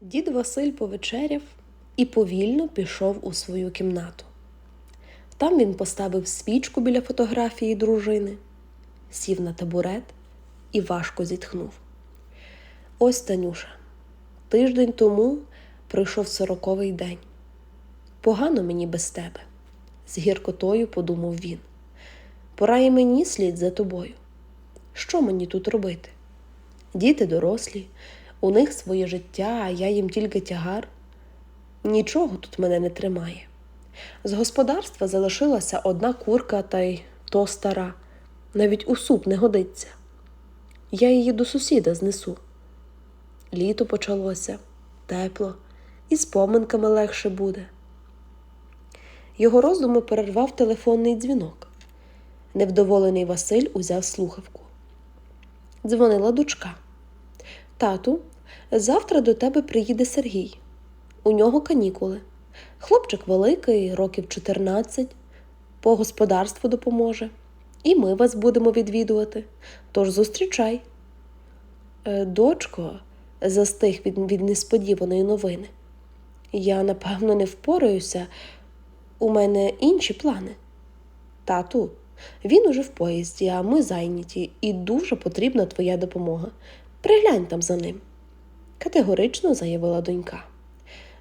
Дід Василь повечеряв і повільно пішов у свою кімнату. Там він поставив свічку біля фотографії дружини, сів на табурет і важко зітхнув. Ось Танюша, тиждень тому прийшов сороковий день. Погано мені без тебе, з гіркотою подумав він. Пора і мені слід за тобою. Що мені тут робити? Діти дорослі, у них своє життя, а я їм тільки тягар. Нічого тут мене не тримає. З господарства залишилася одна курка, та й то стара, навіть у суп не годиться. Я її до сусіда знесу. Літо почалося, тепло, і з поминками легше буде. Його роздуми перервав телефонний дзвінок. Невдоволений Василь узяв слухавку. Дзвонила дочка. Тату, завтра до тебе приїде Сергій. У нього канікули. Хлопчик великий, років 14, по господарству допоможе. І ми вас будемо відвідувати. Тож зустрічай. Е, Дочко, застиг від, від несподіваної новини. Я, напевно, не впораюся. У мене інші плани. Тату, він уже в поїзді, а ми зайняті, і дуже потрібна твоя допомога. Приглянь там за ним. Категорично заявила донька.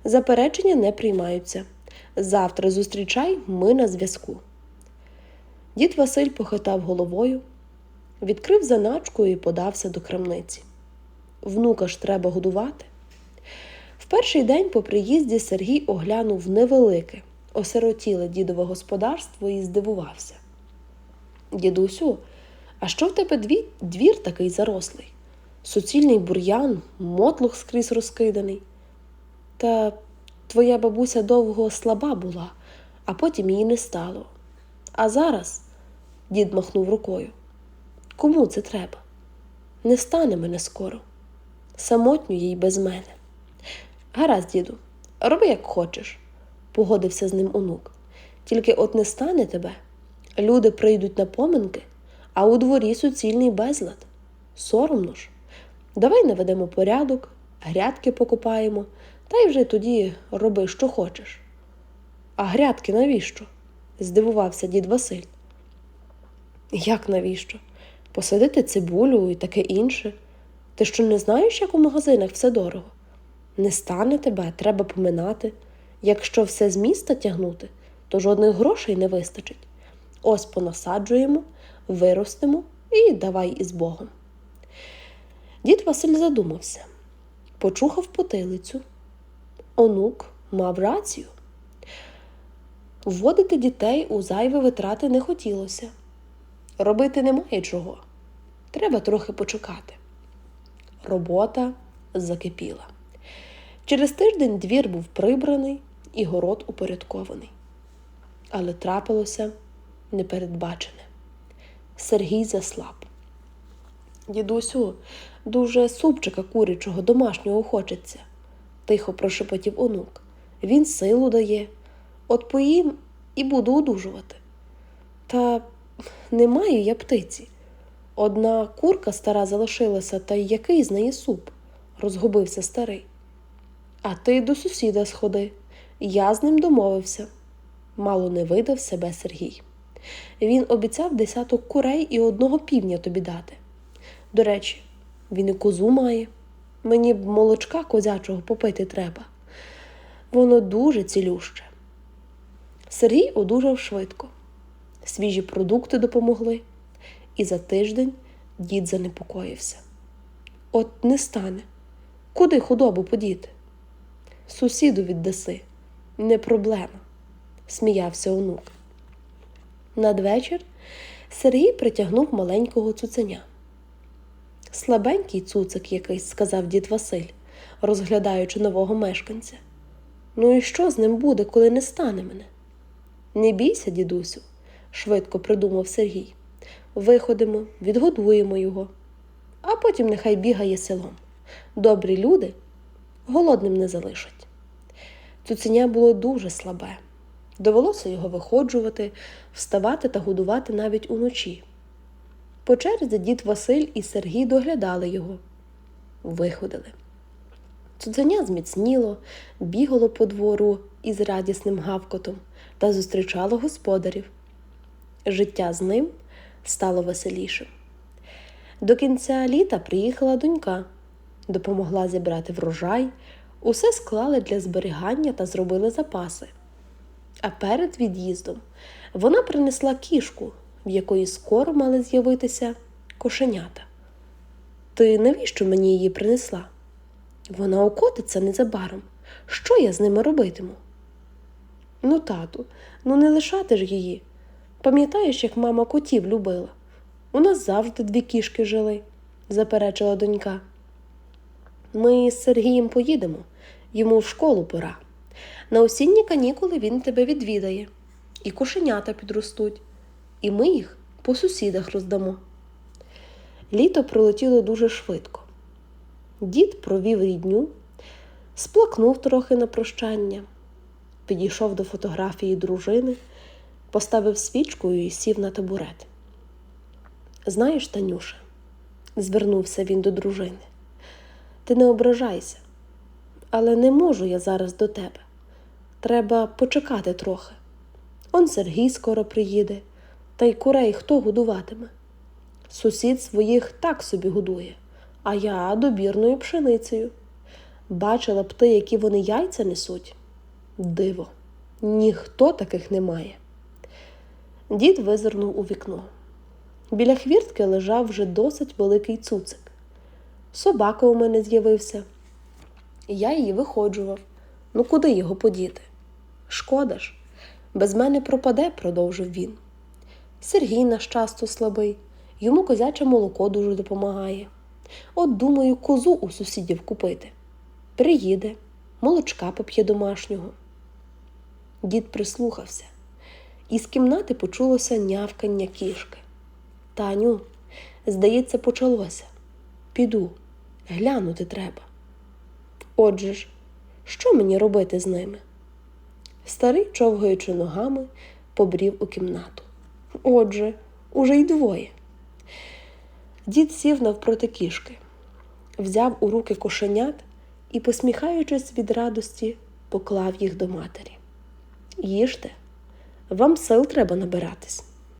Заперечення не приймаються. Завтра зустрічай, ми на зв'язку. Дід Василь похитав головою, відкрив заначку і подався до крамниці. Внука ж треба годувати. В перший день по приїзді Сергій оглянув невелике, осиротіле дідове господарство і здивувався. Дідусю, а що в тебе двір такий зарослий? Суцільний бур'ян, мотлух скрізь розкиданий. Та твоя бабуся довго слаба була, а потім її не стало. А зараз, дід махнув рукою, кому це треба? Не стане мене скоро. Самотньо їй без мене. Гаразд, діду, роби, як хочеш, погодився з ним онук. Тільки от не стане тебе. Люди прийдуть на поминки, а у дворі суцільний безлад. Соромно ж. Давай наведемо порядок, грядки покопаємо, та й вже тоді роби, що хочеш. А грядки навіщо? здивувався дід Василь. Як навіщо? Посадити цибулю і таке інше. Ти що не знаєш, як у магазинах все дорого? Не стане тебе, треба поминати. Якщо все з міста тягнути, то жодних грошей не вистачить. Ось понасаджуємо, виростемо і давай із Богом. Дід Василь задумався, почухав потилицю. Онук мав рацію. Вводити дітей у зайві витрати не хотілося. Робити немає чого. Треба трохи почекати. Робота закипіла. Через тиждень двір був прибраний і город упорядкований. Але трапилося непередбачене. Сергій заслаб. Дідусю, дуже супчика курячого домашнього хочеться, тихо прошепотів онук. Він силу дає. От поїм і буду одужувати. Та не маю я птиці. Одна курка стара залишилася, та й який з неї суп, розгубився старий. А ти до сусіда сходи, я з ним домовився. Мало не видав себе Сергій. Він обіцяв десяток курей і одного півня тобі дати. До речі, він і козу має. Мені б молочка козячого попити треба. Воно дуже цілюще. Сергій одужав швидко. Свіжі продукти допомогли, і за тиждень дід занепокоївся. От не стане. Куди худобу подіти? Сусіду віддаси, не проблема, сміявся онук. Надвечір Сергій притягнув маленького цуценя. Слабенький цуцик якийсь, сказав дід Василь, розглядаючи нового мешканця. Ну і що з ним буде, коли не стане мене? Не бійся, дідусю, швидко придумав Сергій. Виходимо, відгодуємо його, а потім нехай бігає селом. Добрі люди голодним не залишать. Цуценя було дуже слабе. Довелося його виходжувати, вставати та годувати навіть уночі. По черзі дід Василь і Сергій доглядали його, виходили. Цуценя зміцніло, бігало по двору із радісним гавкотом та зустрічало господарів. Життя з ним стало веселішим. До кінця літа приїхала донька, допомогла зібрати врожай, усе склали для зберігання та зробили запаси. А перед від'їздом вона принесла кішку, в якої скоро мали з'явитися кошенята. Ти навіщо мені її принесла? Вона окотиться незабаром. Що я з ними робитиму? Ну, тату, ну не лишати ж її. Пам'ятаєш, як мама котів любила? У нас завжди дві кішки жили, заперечила донька. Ми з Сергієм поїдемо, йому в школу пора. На осінні канікули він тебе відвідає, і кошенята підростуть, і ми їх по сусідах роздамо. Літо пролетіло дуже швидко. Дід провів рідню, сплакнув трохи на прощання, підійшов до фотографії дружини, поставив свічку і сів на табурет. Знаєш, Танюша, звернувся він до дружини, ти не ображайся, але не можу я зараз до тебе. Треба почекати трохи. Он Сергій скоро приїде, та й курей хто годуватиме. Сусід своїх так собі годує, а я добірною пшеницею. Бачила б ти, які вони яйця несуть. Диво, ніхто таких не має. Дід визирнув у вікно. Біля хвіртки лежав вже досить великий цуцик. Собака у мене з'явився. Я її виходжував. Ну куди його подіти? Шкода ж, без мене пропаде, продовжив він. Сергій наш часто слабий, йому козяче молоко дуже допомагає. От думаю, козу у сусідів купити. Приїде, молочка поп'є домашнього. Дід прислухався, із кімнати почулося нявкання кішки. Таню, здається, почалося. Піду, глянути треба. Отже ж, що мені робити з ними? Старий, човгаючи ногами, побрів у кімнату. Отже, уже й двоє. Дід сів навпроти кішки, взяв у руки кошенят і, посміхаючись від радості, поклав їх до матері. Їжте, вам сил треба набиратись.